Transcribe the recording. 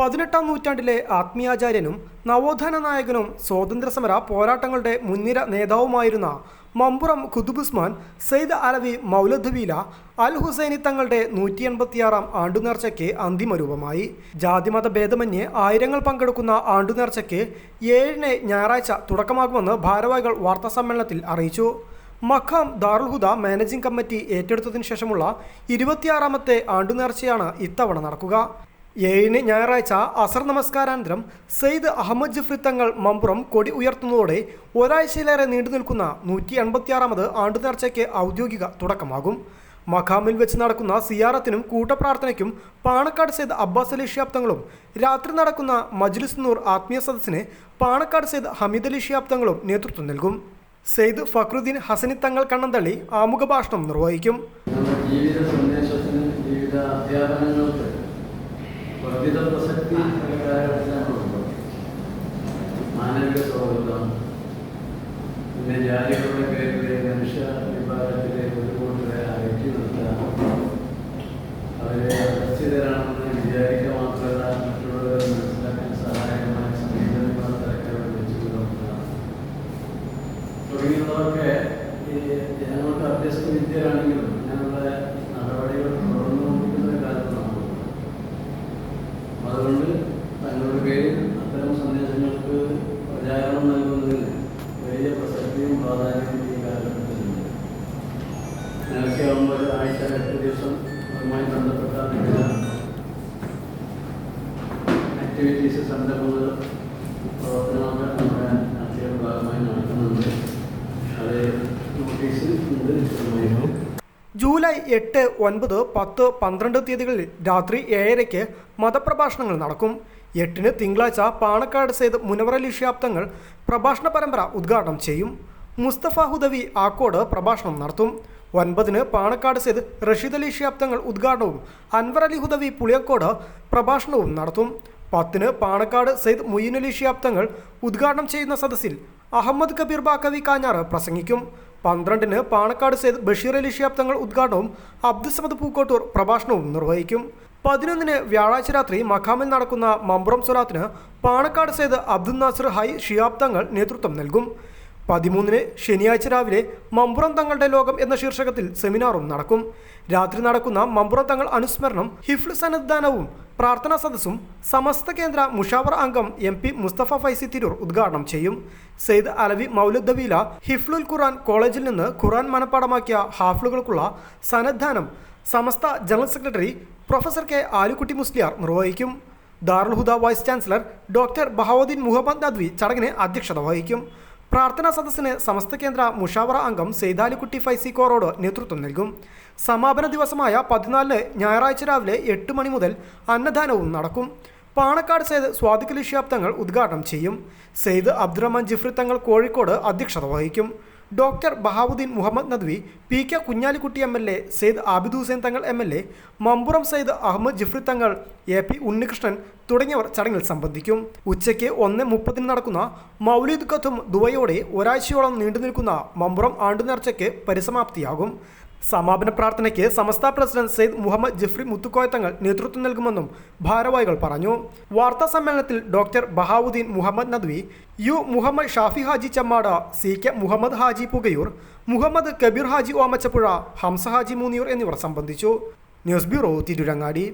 പതിനെട്ടാം നൂറ്റാണ്ടിലെ ആത്മീയാചാര്യനും നവോത്ഥാന നായകനും സ്വാതന്ത്ര്യസമര പോരാട്ടങ്ങളുടെ മുൻനിര നേതാവുമായിരുന്ന മമ്പുറം ഖുദുബുസ്മാൻ സെയ്ദ് അലവി മൗലധുവീല അൽ ഹുസൈനി തങ്ങളുടെ നൂറ്റി എൺപത്തിയാറാം ആണ്ടുനേർച്ചയ്ക്ക് അന്തിമരൂപമായി. ജാതിമത ഭേദമന്യേ ആയിരങ്ങൾ പങ്കെടുക്കുന്ന ആണ്ടുനേർച്ചയ്ക്ക് ഏഴിന് ഞായറാഴ്ച തുടക്കമാകുമെന്ന് ഭാരവാഹികൾ വാർത്താസമ്മേളനത്തിൽ അറിയിച്ചു. മഖാം ദാറുൽഹുദ മാനേജിംഗ് കമ്മിറ്റി ഏറ്റെടുത്തതിനു ശേഷമുള്ള ഇരുപത്തിയാറാമത്തെ ആണ്ടുനേർച്ചയാണ് ഇത്തവണ നടക്കുക. ഏഴിന് ഞായറാഴ്ച അസർ നമസ്കാരാനന്തരം സെയ്ദ് അഹമ്മദ് ജഫ്രി തങ്ങൾ മമ്പുറം കൊടി ഉയർത്തുന്നതോടെ ഒരാഴ്ചയിലേറെ നീണ്ടു നിൽക്കുന്ന നൂറ്റി എൺപത്തിയാറാമത് ആണ്ടുനേർച്ചയ്ക്ക് ഔദ്യോഗിക തുടക്കമാകും. മഖാമിൽ വെച്ച് നടക്കുന്ന സിയാറത്തിനും കൂട്ടപ്രാർത്ഥനയ്ക്കും പാണക്കാട് സെയ്ദ് അബ്ബാസ് അലി ഷിയാബ് തങ്ങളും രാത്രി നടക്കുന്ന മജ്ലിസ് നൂർ ആത്മീയ സദസ്സിന് പാണക്കാട് സെയ്ദ് ഹമീദ് അലി ഷിയാബ് തങ്ങളും നേതൃത്വം നൽകും. സെയ്ദ് ഫക്രുദ്ദീൻ ഹസനി തങ്ങൾ കണ്ണന്തള്ളി ആമുഖ ഭാഷണം നിർവഹിക്കും സന്ദേശത്തിന് വർദ്ധിത പ്രസക്തി ഒരു മാനവിക സൗഹൃദം പിന്നെ ജാതികളുടെ പേരിലെ മനുഷ്യ വിഭാഗത്തിലെ ഒരുപോലെ അകറ്റി നിർത്തുക അവരെ അരക്ഷിതരാണെന്ന് വിചാരിക്കുക മാത്രമല്ല മറ്റുള്ളവരെ മനസ്സിലാക്കാൻ സഹായകമായ സമീപനങ്ങൾ തരക്കാർ വെച്ചു പുലർത്തുക ഈ ജനങ്ങൾക്ക് അഭ്യസ്ത വിദ്യരാണെങ്കിലും തങ്ങളുടെ പേരിൽ അത്തരം സന്ദേശങ്ങൾക്ക് പ്രചാരണം നൽകുന്നതിന് വലിയ പ്രസക്തിയും പ്രാധാന്യവും ഈ കാലഘട്ടത്തിലുണ്ട്. നേരത്തെ ആകുമ്പോൾ ആഴ്ച എട്ട് ദിവസം അതുമായി ബന്ധപ്പെട്ട ആക്ടിവിറ്റീസ് സംരംഭങ്ങൾ നമ്മുടെ ഭാഗമായി നടക്കുന്നുണ്ട്. അത് നോട്ടീസിൽ ജൂലൈ എട്ട് ഒൻപത് പത്ത് പന്ത്രണ്ട് തീയതികളിൽ രാത്രി ഏഴരയ്ക്ക് മതപ്രഭാഷണങ്ങൾ നടക്കും. എട്ടിന് തിങ്കളാഴ്ച പാണക്കാട് സെയ്ദ് മുനവറലി തങ്ങൾ പ്രഭാഷണ പരമ്പര ഉദ്ഘാടനം ചെയ്യും. മുസ്തഫ ഹുദവി ആക്കോട് പ്രഭാഷണം നടത്തും. ഒൻപതിന് പാണക്കാട് സെയ്ദ് റഷീദ് അലി ഷിഹാബ് തങ്ങൾ ഉദ്ഘാടനവും അൻവർ അലി ഹുദവി പുളിയക്കോട് പ്രഭാഷണവും നടത്തും. പത്തിന് പാണക്കാട് സെയ്ദ് മുയ്യൻ അലി ഷിയാപ്തങ്ങൾ ഉദ്ഘാടനം ചെയ്യുന്ന സദസ്സിൽ അഹമ്മദ് കബീർ ബാക്കവി കാഞ്ഞാറ് പ്രസംഗിക്കും. പന്ത്രണ്ടിന് പാണക്കാട് സെയ്ദ് ബഷീർ അലി ഷിഹാബ് തങ്ങൾ ഉദ്ഘാടനവും അബ്ദുസമദ് പൂക്കോട്ടൂർ പ്രഭാഷണവും നിർവഹിക്കും. പതിനൊന്നിന് വ്യാഴാഴ്ച രാത്രി മഖാമിൽ നടക്കുന്ന മമ്പുറം സ്വലാത്തിന് പാണക്കാട് സെയ്ദ് അബ്ദുൽ നാസർ ഹൈ ഷിയാബ് തങ്ങൾ നേതൃത്വം നൽകും. പതിമൂന്നിന് ശനിയാഴ്ച രാവിലെ മമ്പുറം തങ്ങളുടെ ലോകം എന്ന ശീർഷകത്തിൽ സെമിനാറും നടക്കും. രാത്രി നടക്കുന്ന മമ്പുറം തങ്ങൾ അനുസ്മരണം ഹിഫ്ൽ സന്നദ്ധാനവും പ്രാർത്ഥനാ സദസ്സും സമസ്ത കേന്ദ്ര മുഷാവർ അംഗം എം പി മുസ്തഫ ഫൈസി തിരൂർ ഉദ്ഘാടനം ചെയ്യും. സെയ്ദ് അലവി മൗലുദ്ദവീല ഹിഫ്ലുൽ ഖുറാൻ കോളേജിൽ നിന്ന് ഖുറാൻ മനപ്പാടമാക്കിയ ഹാഫ്ലുകൾക്കുള്ള സന്നദ്ധാനം Samastha general secretary professor K Alikutty Musliyar നിർവഹിക്കും. Darul Huda vice chancellor doctor Bahauddeen Muhammad Nadwi ചടങ്ങിന് അധ്യക്ഷത വഹിക്കും. പ്രാർത്ഥനാ സദസ്സിന് സമസ്ത കേന്ദ്ര മുഷാവറ അംഗം സെയ്താലിക്കുട്ടി ഫൈസി കോറോഡ് നേതൃത്വം നൽകും. സമാപന ദിവസമായ പതിനാലിന് ഞായറാഴ്ച രാവിലെ എട്ട് മണി മുതൽ അന്നദാനവും നടക്കും. പാണക്കാട് സെയ്ദ് സ്വാദിഖലി തങ്ങൾ ഉദ്ഘാടനം ചെയ്യും. സെയ്ദ് അബ്ദുറഹ്മാൻ ജിഫ്രി തങ്ങൾ കോഴിക്കോട് അധ്യക്ഷത വഹിക്കും. Doctor Bahauddeen Muhammad Nadwi P K Kunhalikutty M L A Syed Abid Hussain Thangal M L A Mampuram Syed Ahmed Jifri Thangal A P Unnikrishnan തുടങ്ങിയവർ ചടങ്ങിൽ സംബന്ധിക്കും. ഉച്ചയ്ക്ക് ഒന്ന് മുപ്പതിന് നടക്കുന്ന മൗലീദ് കത്തും ദുബൈയോടെ ഒരാഴ്ചയോളം നീണ്ടു നിൽക്കുന്ന മമ്പുറം ആണ്ടുനേർച്ചയ്ക്ക് പരിസമാപ്തിയാകും. സമാപന പ്രാർത്ഥനയ്ക്ക് സമസ്ത പ്രസിഡന്റ് സെയ്ദ് മുഹമ്മദ് ജിഫ്രി മുത്തുക്കോയത്തങ്ങൾ നേതൃത്വം നൽകുമെന്നും ഭാരവാഹികൾ പറഞ്ഞു. വാർത്താ സമ്മേളനത്തിൽ doctor Bahauddeen Muhammad Nadwi U Muhammad Shafi Haji Chemmad C K Muhammad Haji Pukayoor Muhammad Kabeer Haji Omachappuzha Hamza Haji Moonniyur എന്നിവർ സംബന്ധിച്ചു. News bureau Tirurangadi.